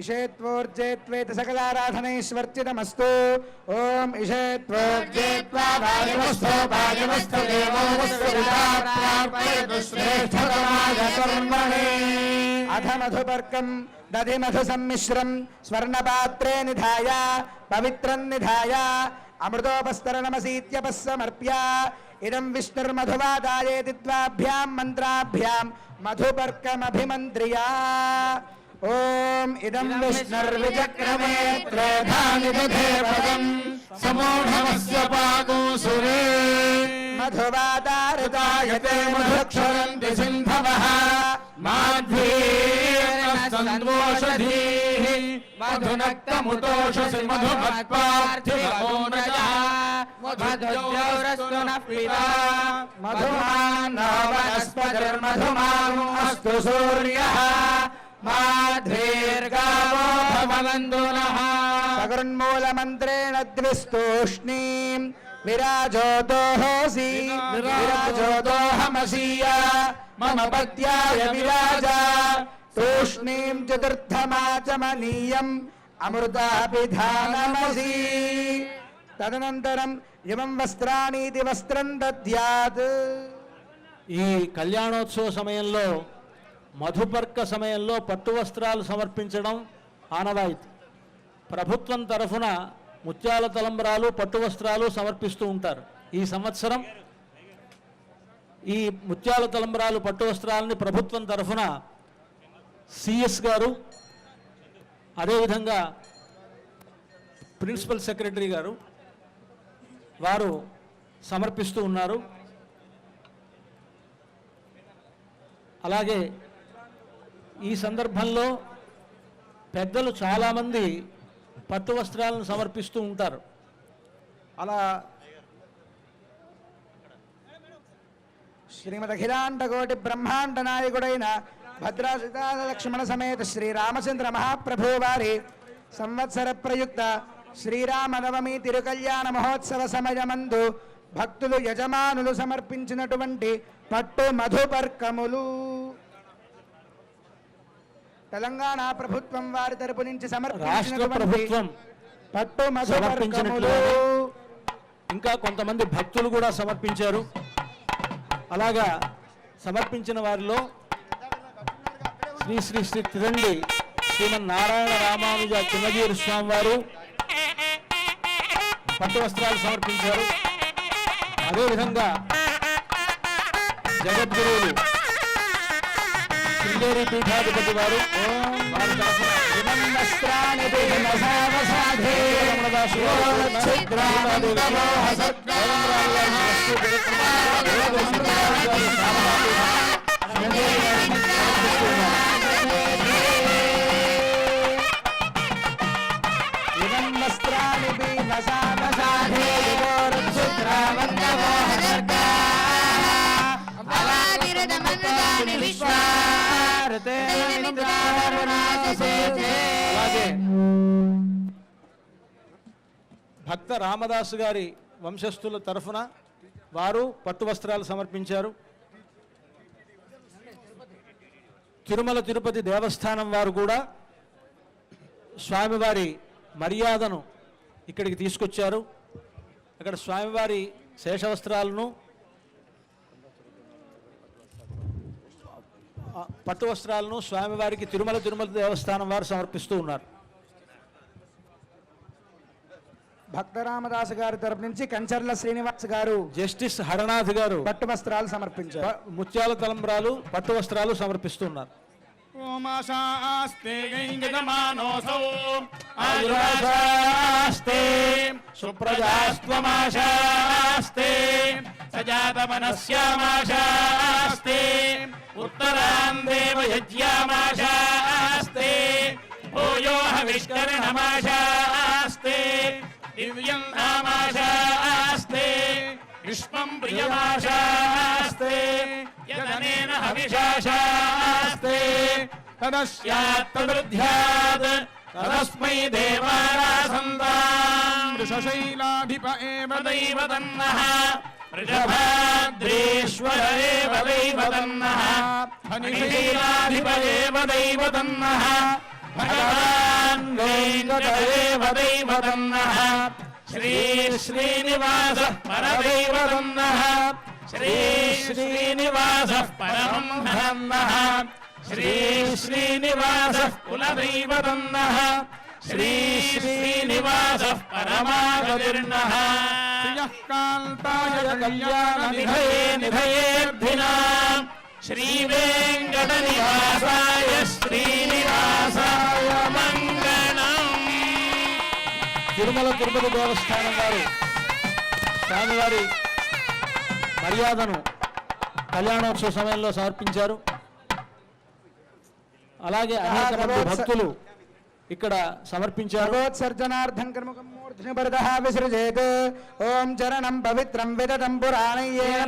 इषेत्वोर्जेत्वेत सकलाराधनैश्वर्चितमस्तु ॐ इषेत्वोर्जेत्वा भाग्यमस्तु भाग्यमस्तु देवोश्रेष्ठतमागतर्मणे अथ मधुपर्कम् दधिमधुसम्मिश्रम् स्वर्णपात्रे निधाय पवित्रम् निधाय अमृतोपस्तरणमसीत्यपः समर्प्य इदं विष्णुर्मधुवादायेति मन्त्राभ्याम् ॐ इदं विष्णुर्विचक्रमे त्रेधानिदधे भगम् समूढमस्य पाको सुरे। मधुवादारुदायते मधुक्षरन्ति सिन्धवः। माध्वीर्णसन्दोषधीः मधुनक्तमुतोषसि मधुमत्पार्थिवो नजः मधुजौरस्तु नः पिबा मधुमान् अस्तु सूर्यः। దీర్ఘావో భవంతు నః సగరున్మూల మంత్రేణ ద్విస్తూష్ణీం విరాజోదోహోసి విరాజోదోహమసీయ మమ పద్యాయ విరాజ తూష్ణీం చతుర్థమాచమనీయం అమృతాభిధానమసి తదనంతరం ఇమం వస్త్రాణీతి వస్త్రం దద్యాత్ ఈ కళ్యాణోత్సవ సమయంలో మధుపర్క సమయంలో పట్టు వస్త్రాలు సమర్పించడం ఆనవాయితీ. ప్రభుత్వం తరఫున ముత్యాల తలంబరాలు పట్టు వస్త్రాలు సమర్పిస్తూ ఉంటారు. ఈ సంవత్సరం ఈ ముత్యాల తలంబరాలు పట్టు వస్త్రాలని ప్రభుత్వం తరఫున సిఎస్ గారు అదేవిధంగా ప్రిన్సిపల్ సెక్రటరీ గారు వారు సమర్పిస్తూ ఉన్నారు. అలాగే ఈ సందర్భంలో పెద్దలు చాలామంది పట్టు వస్త్రాలను సమర్పిస్తూ ఉంటారు. అలా శ్రీమదఖిలాండకోటి బ్రహ్మాండ నాయకుడైన భద్రాసితాద లక్ష్మణ సమేత శ్రీరామచంద్ర మహాప్రభు వారి సంవత్సర ప్రయుక్త శ్రీరామనవమి తిరుకల్యాణ మహోత్సవ సమయమందు భక్తులు యజమానులు సమర్పించినటువంటి పట్టు మధుపర్కములు. తెలంగాణ ప్రభుత్వం వారి తరపు నుంచి ఇంకా కొంతమంది భక్తులు కూడా సమర్పించారు. అలాగా సమర్పించిన వారిలో శ్రీ శ్రీ శ్రీ తిరండి శ్రీమన్ నారాయణ రామానుజ చిన్నజీరు స్వామి వారు పట్టు వస్త్రాలు సమర్పించారు. అదేవిధంగా జగద్గురువులు శృంగేరి పీఠాధిపతి వారు వారి తరఫున వస్త్రాణి దినసావసాధే ఇదం అలాగే భక్త రామదాసు గారి వంశస్థుల తరఫున వారు పట్టు వస్త్రాలు సమర్పించారు. తిరుమల తిరుపతి దేవస్థానం వారు కూడా స్వామివారి మర్యాదను ఇక్కడికి తీసుకొచ్చారు. అక్కడ స్వామివారి శేషవస్త్రాలను పట్టు వస్త్రాలను స్వామివారికి తిరుమల తిరుమల దేవస్థానం వారు సమర్పిస్తూ ఉన్నారు. భక్తరామదాసు గారి తరపు నుంచి కంచర్ల శ్రీనివాస్ గారు జస్టిస్ హరనాథ్ గారు పట్టు వస్త్రాలు సమర్పించారు. ముత్యాల తలంబ్రాలు పట్టు వస్త్రాలు సమర్పిస్తున్నారు సుప్రజాస్త్వమాశాస్తే సజాతమనస్యామాశాస్తే ఉత్తరాం దేవయజ్యామాశాస్తే భూయో హవిష్కరణమాశాస్తే దివ్యం నామాశాస్తే విశ్వం ప్రియమాశాస్తే యదనేన హవిషాశాస్తే తదస్యాత్తదృధ్యాత్ తదస్మై దేవారాసంతాం వృషశైలాధిప ఏవ దైవ తన్నః वृषभाद्रीश्वर एव दैवतन्नः हनिशीलाधिपदेव दैवतन्नः भगवान् वेङ्कट एव दैवतन्नः श्रीश्रीनिवासः परदैवतन्नः श्रीश्रीनिवासः परमन्नः श्रीश्रीनिवासः कुलदैवतन्नः श्रीश्रीनिवासः परमागतिर्णः నివాసాయ శ్రీనివాసాయ మంగళం తిరుమల తిరుపతి దేవస్థానం వారు స్వామివారి మర్యాదను కళ్యాణోత్సవ సమయంలో సమర్పించారు. అలాగే అనేక మంది భక్తులు ఇక్కడ సమర్పించారు. భగవత్సర్జనార్థం కర్మకం మూర్ధ్ని భరతః విసృజేత్. ఓం చరణం పవిత్రం విదటం పురాణయ్యేన